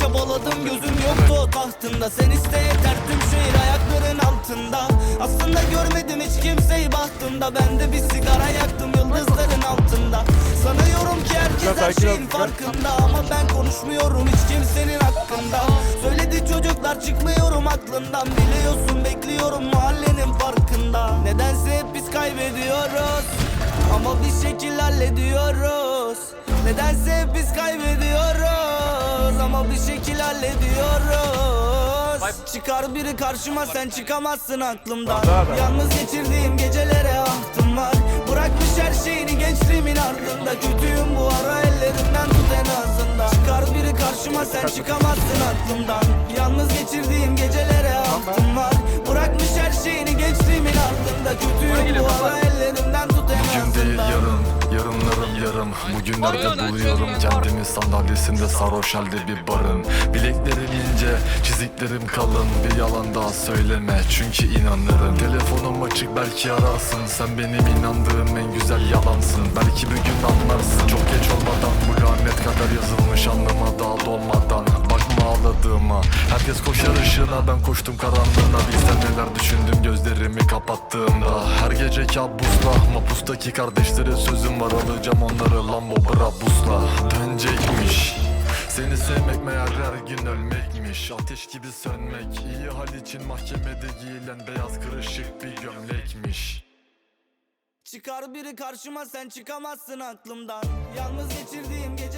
çabaladım gözüm yoktu o tahtında. Sen iste yeter tüm şehir ayakların altında. Aslında görmedim hiç kimseyi bahtımda Ben de bir sigara yaktım yıldızların altında. Sanıyorum ki herkes her şeyin farkında. Ama ben konuşmuyorum hiç kimsenin hakkında. Söyledi çocuklar çıkmıyorum aklından. Biliyorsun bekliyorum mahallenin farkında. Nedense hep biz kaybediyoruz. Ama bir şekil hallediyoruz. Nedense hep biz kaybediyoruz bir şekil hallediyoruz Çıkar biri karşıma sen çıkamazsın aklımdan. Yalnız geçirdiğim gecelere ahtım var. Bırakmış her şeyini gençliğimin ardında. Kötüyüm bu ara ellerimden tut en azından. Çıkar biri karşıma sen çıkamazsın aklımdan. Yalnız geçirdiğim gecelere ahtım var yarım Bugünlerde buluyorum kendimi? Sandalyesinde sarhoş halde bir barın. Bileklerim ince çiziklerim kalın. Bir yalan daha söyleme çünkü inanırım. Telefonum açık belki ararsın. Sen benim inandığım en güzel yalansın. Belki bir gün anlarsın. Çok geç olmadan bu lanet kadar yazılmış Anlama daha dolmadan. Bakma ağladığıma. Herkes koşar ışığına ben koştum karanlığına. Bilsen neler düşündüm gözlerimi kapattığımda Her gece kabusla Mapustaki kardeşlere sözüm var Alacağım onları Lambo Brabus'la. Dönecekmiş. Seni sevmek meğer her gün ölmekmiş. Ateş gibi sönmek iyi hal için mahkemede giyilen beyaz kırışık bir gömlekmiş. Çıkar biri karşıma sen çıkamazsın aklımdan. Yalnız geçirdiğim geceler